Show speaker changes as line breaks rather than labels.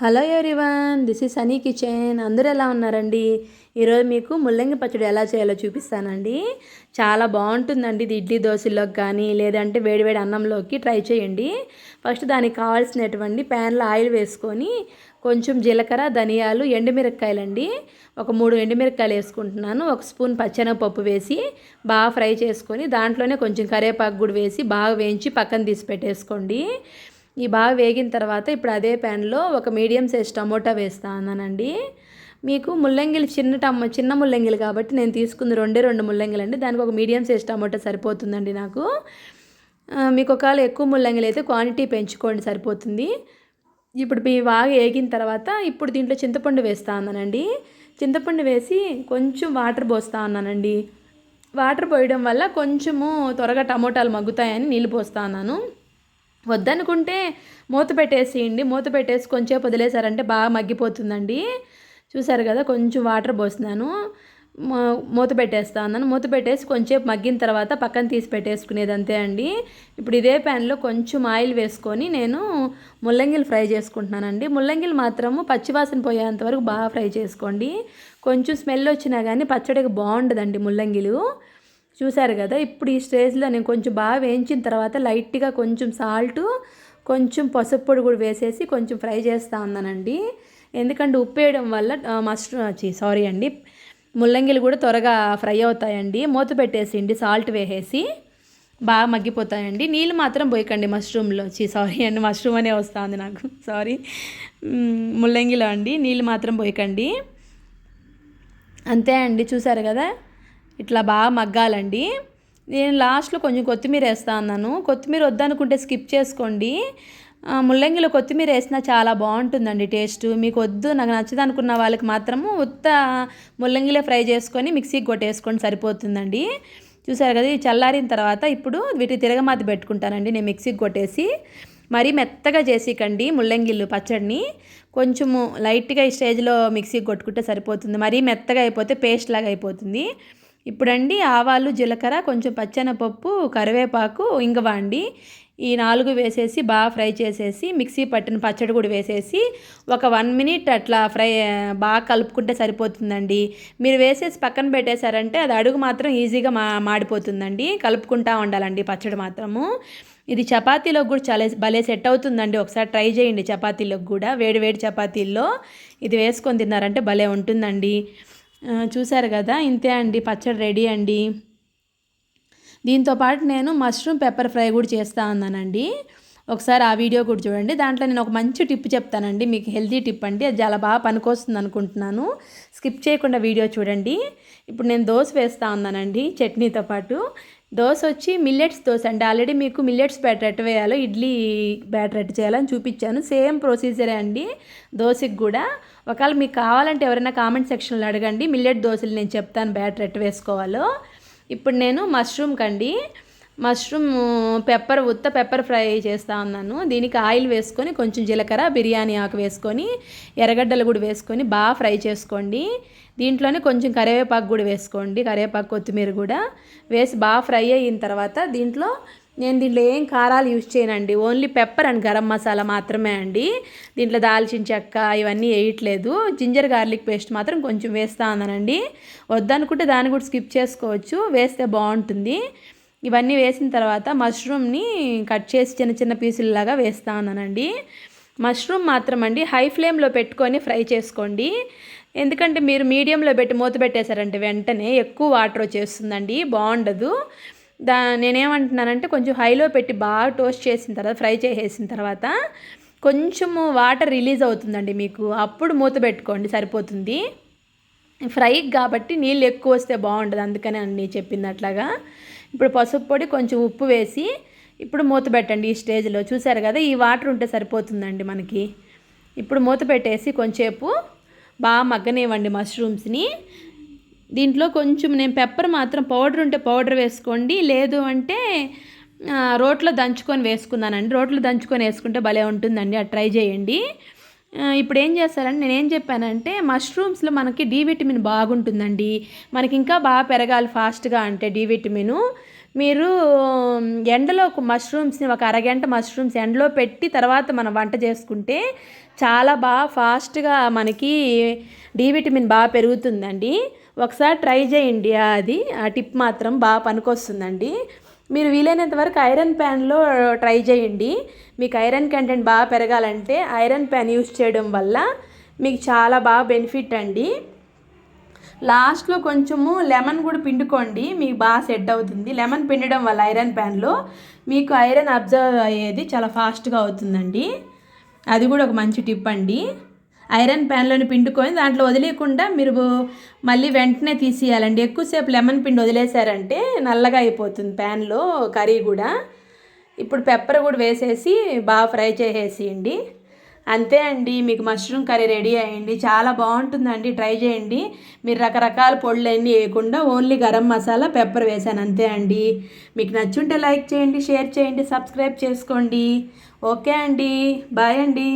Hello everyone this is Sunny kitchen. అందరూ ఎలా ఉన్నారండి? ఈరోజు మీకు ముల్లంగి పచ్చడి ఎలా చేయాలో చూపిస్తానండి. చాలా బాగుంటుందండి ఇది ఇడ్లీ దోశలోకి కానీ లేదంటే వేడివేడి అన్నంలోకి ట్రై చేయండి. ఫస్ట్ దానికి కావాల్సినటువంటి ప్యాన్లో ఆయిల్ వేసుకొని కొంచెం జీలకర్ర ధనియాలు ఎండుమిరపకాయలండి. ఒక మూడు ఎండుమిరపకాయలు వేసుకుంటున్నాను. ఒక స్పూన్ పచ్చెనగపప్పు వేసి బాగా ఫ్రై చేసుకొని దాంట్లోనే కొంచెం కరివేపాకు కూడా వేసి బాగా వేయించి పక్కన తీసి పెట్టేసుకోండి. ఈ బాగా వేగిన తర్వాత ఇప్పుడు అదే ప్యాన్లో ఒక మీడియం సైజ్ టమోటా వేస్తా అన్నానండి మీకు ముల్లంగిలు చిన్న టమ చిన్న ముల్లంగిలు కాబట్టి నేను తీసుకుంది రెండే రెండు ముల్లంగిలు అండి దానికి ఒక మీడియం సైజ్ టమోటా సరిపోతుందండి నాకు. మీకు ఒకవేళ ఎక్కువ ముల్లంగిలు అయితే క్వాంటిటీ పెంచుకోండి సరిపోతుంది. ఇప్పుడు మీ బాగా వేగిన తర్వాత ఇప్పుడు దీంట్లో చింతపండు వేస్తా ఉన్నానండి చింతపండు వేసి కొంచెం వాటర్ పోస్తా ఉన్నానండి వాటర్ పోయడం వల్ల కొంచెము త్వరగా టమోటాలు మగ్గుతాయని నీళ్ళు పోస్తా ఉన్నాను వద్దనుకుంటే మూత పెట్టేసేయండి. మూత పెట్టేసి కొంచెం వదిలేసారంటే బాగా మగ్గిపోతుందండి. చూసారు కదా కొంచెం వాటర్ పోస్తున్నాను. మూత పెట్టేస్తా అన్నాను. మూత పెట్టేసి కొంచెంసేపు మగ్గిన తర్వాత పక్కన తీసి పెట్టేసుకునేది అంతే అండి. ఇప్పుడు ఇదే ప్యాన్లో కొంచెం ఆయిల్ వేసుకొని నేను ముల్లంగిలు ఫ్రై చేసుకుంటున్నానండి. ముల్లంగిలు మాత్రము పచ్చివాసన పోయేంత వరకు బాగా ఫ్రై చేసుకోండి. కొంచెం స్మెల్ వచ్చినా కానీ పచ్చడికి బాగుండదండి ముల్లంగిలు. చూశారు కదా ఇప్పుడు ఈ స్టేజ్లో నేను కొంచెం బాగా వేయించిన తర్వాత లైట్గా కొంచెం సాల్ట్ కొంచెం పసుపు పొడి కూడా వేసేసి కొంచెం ఫ్రై చేస్తూ ఉన్నానండి. ఎందుకంటే ఉప్పు వేయడం వల్ల మస్ట్రూమ్ సారీ అండి ముల్లంగిలు కూడా త్వరగా ఫ్రై అవుతాయండి. మూత పెట్టేసిండి సాల్ట్ వేసేసి బాగా మగ్గిపోతాయండి. నీళ్ళు మాత్రం పోయకండి మష్రూమ్లో. వచ్చి సారీ అండి మష్రూమ్ అనే వస్తుంది నాకు. సారీ. ముల్లంగిలో అండి నీళ్ళు మాత్రం పోయకండి. అంతే అండి చూసారు కదా? ఇట్లా బాగా మగ్గాలండి. నేను లాస్ట్లో కొంచెం కొత్తిమీర వేస్తా అన్నాను. కొత్తిమీర వద్దనుకుంటే స్కిప్ చేసుకోండి. ముల్లంగిలో కొత్తిమీర వేసినా చాలా బాగుంటుందండి టేస్ట్. మీకు వద్దు నాకు నచ్చదు అనుకున్న వాళ్ళకి మాత్రము ఉత్త ముల్లంగిలో ఫ్రై చేసుకొని మిక్సీకి కొట్టేసుకొని సరిపోతుందండి. చూసారు కదా ఇది చల్లారిన తర్వాత ఇప్పుడు వీటి తిరగమాత పెట్టుకుంటానండి నేను మిక్సీకి కొట్టేసి. మరీ మెత్తగా చేసికండి ముల్లంగిళ్ళు పచ్చడిని. కొంచెము లైట్గా ఈ స్టేజ్లో మిక్సీకి కొట్టుకుంటే సరిపోతుంది. మరీ మెత్తగా అయిపోతే పేస్ట్ లాగా అయిపోతుంది. ఇప్పుడండి ఆవాలు జీలకర్ర కొంచెం పచ్చెనపప్పు కరివేపాకు ఇంగవా అండి ఈ నాలుగు వేసేసి బాగా ఫ్రై చేసేసి మిక్సీ పట్టిన పచ్చడి కూడా వేసేసి ఒక వన్ మినిట్ అట్లా ఫ్రై బాగా కలుపుకుంటే సరిపోతుందండి. మీరు వేసేసి పక్కన పెట్టేశారంటే అది అడుగు మాత్రం ఈజీగా మా మాడిపోతుందండి. కలుపుకుంటా ఉండాలండి పచ్చడి మాత్రము. ఇది చపాతీలోకి కూడా చాలా భలే సెట్ అవుతుందండి. ఒకసారి ట్రై చేయండి చపాతీలోకి కూడా. వేడి వేడి చపాతీల్లో ఇది వేసుకొని తిన్నారంటే భలే ఉంటుందండి. చూశారు కదా ఇంతే అండి పచ్చడి రెడీ అండి. దీంతోపాటు నేను మష్రూమ్ పెప్పర్ ఫ్రై కూడా చేస్తూ ఉన్నానండి. ఒకసారి ఆ వీడియో కూడా చూడండి. దాంట్లో నేను ఒక మంచి టిప్ చెప్తానండి. మీకు హెల్తీ టిప్ అండి. అది చాలా బాగా పనికొస్తుంది అనుకుంటున్నాను. స్కిప్ చేయకుండా వీడియో చూడండి. ఇప్పుడు నేను దోశ వేస్తూ ఉన్నానండి చట్నీతో పాటు. దోశ వచ్చి మిల్లెట్స్ దోశ అండి. ఆల్రెడీ మీకు మిల్లెట్స్ బ్యాటర్ ఎట్ట వేయాలో ఇడ్లీ బ్యాటర్ ఎట్ట చేయాలని చూపించాను. సేమ్ ప్రొసీజరే అండి దోశకి కూడా. ఒకవేళ మీకు కావాలంటే ఎవరైనా కామెంట్ సెక్షన్లో అడగండి మిల్లెట్ దోశలు నేను చెప్తాను బ్యాటర్ ఎట్ట వేసుకోవాలో. ఇప్పుడు నేను మష్రూమ్ కండి మష్రూమ్ పెప్పర్ ఉత్త పెప్పర్ ఫ్రై చేస్తూ ఉన్నాను. దీనికి ఆయిల్ వేసుకొని కొంచెం జీలకర్ర బిర్యానీ ఆకు వేసుకొని ఎర్రగడ్డలు కూడా వేసుకొని బాగా ఫ్రై చేసుకోండి. దీంట్లోనే కొంచెం కరివేపాకు కూడా వేసుకోండి కరివేపాకు కొత్తిమీర కూడా. వేసి బాగా ఫ్రై అయిన తర్వాత దీంట్లో నేను దీంట్లో ఏం కారాలు యూజ్ చేయనండి. Only pepper and garam masala మాత్రమే అండి. దీంట్లో దాల్చిన చెక్క ఇవన్నీ వేయట్లేదు. జింజర్ గార్లిక్ పేస్ట్ మాత్రం కొంచెం వేస్తా ఉన్నానండి. వద్దనుకుంటే దాన్ని కూడా స్కిప్ చేసుకోవచ్చు. వేస్తే బాగుంటుంది. ఇవన్నీ వేసిన తర్వాత మష్రూమ్ని కట్ చేసి చిన్న చిన్న పీసుల్లాగా వేస్తా ఉన్నానండి. మష్రూమ్ మాత్రం అండి హై ఫ్లేమ్లో పెట్టుకొని ఫ్రై చేసుకోండి. ఎందుకంటే మీరు మీడియంలో పెట్టి మూత పెట్టేశారంటే వెంటనే ఎక్కువ వాటర్ వచ్చేస్తుందండి బాగుండదు. దా నేనేమంటున్నానంటే కొంచెం హైలో పెట్టి బాగా టోస్ట్ చేసిన తర్వాత ఫ్రై చేసేసిన తర్వాత కొంచెము వాటర్ రిలీజ్ అవుతుందండి మీకు. అప్పుడు మూత పెట్టుకోండి సరిపోతుంది. ఫ్రై కాబట్టి నీళ్ళు ఎక్కువ వస్తే బాగుంటుంది అందుకనే అండి చెప్పింది అట్లాగా. ఇప్పుడు పసుపు పొడి కొంచెం ఉప్పు వేసి ఇప్పుడు మూత పెట్టండి ఈ స్టేజ్లో. చూసారు కదా ఈ వాటర్ ఉంటే సరిపోతుందండి మనకి. ఇప్పుడు మూత పెట్టేసి కొంచెంసేపు బాగా మగ్గనివ్వండి మష్రూమ్స్ని. దీంట్లో కొంచెం నేను పెప్పర్ మాత్రం పౌడర్ ఉంటే పౌడర్ వేసుకోండి లేదు అంటే రోట్లో దంచుకొని వేసుకున్నానండి. రోట్లో దంచుకొని వేసుకుంటే భలే ఉంటుందండి అది ట్రై చేయండి. ఇప్పుడు ఏం చేస్తారని నేను ఏం చెప్పానంటే మష్రూమ్స్లో మనకి డి విటమిన్ బాగుంటుందండి. మనకి ఇంకా బాగా పెరగాలి ఫాస్ట్గా అంటే డి విటమిన్ మీరు ఎండలో మష్రూమ్స్ని ఒక అరగంట మష్రూమ్స్ ఎండలో పెట్టి తర్వాత మనం వంట చేసుకుంటే చాలా బాగా ఫాస్ట్గా మనకి డి విటమిన్ బాగా పెరుగుతుందండి. ఒకసారి ట్రై చేయండి అది. ఆ టిప్ మాత్రం బాగా పనికొస్తుందండి. మీరు వీలైనంత వరకు ఐరన్ ప్యాన్లో ట్రై చేయండి. మీకు ఐరన్ కంటెంట్ బాగా పెరగాలంటే ఐరన్ ప్యాన్ యూస్ చేయడం వల్ల మీకు చాలా బాగా బెనిఫిట్ అండి. లాస్ట్లో కొంచెము లెమన్ కూడా పిండుకోండి మీకు బాగా సెట్ అవుతుంది. లెమన్ పిండడం వల్ల ఐరన్ ప్యాన్లో మీకు ఐరన్ అబ్జర్వ్ అయ్యేది చాలా ఫాస్ట్గా అవుతుందండి. అది కూడా ఒక మంచి టిప్ అండి. ఐరన్ ప్యాన్లోని పిండుకొని దాంట్లో వదిలేయకుండా మీరు మళ్ళీ వెంటనే తీసేయాలండి. ఎక్కువసేపు లెమన్ పిండి వదిలేశారంటే నల్లగా అయిపోతుంది ప్యాన్లో కర్రీ కూడా. ఇప్పుడు పెప్పర్ కూడా వేసేసి బాగా ఫ్రై చేసేసేయండి అంతే అండి మీకు మష్రూమ్ కర్రీ రెడీ అయ్యండి చాలా బాగుంటుందండి ట్రై చేయండి. మీరు రకరకాల పొళ్ళన్నీ వేయకుండా ఓన్లీ గరం మసాలా పెప్పర్ వేసాను అంతే అండి. మీకు నచ్చుంటే లైక్ చేయండి షేర్ చేయండి సబ్స్క్రైబ్ చేసుకోండి. ఓకే అండి బాయ్ అండి.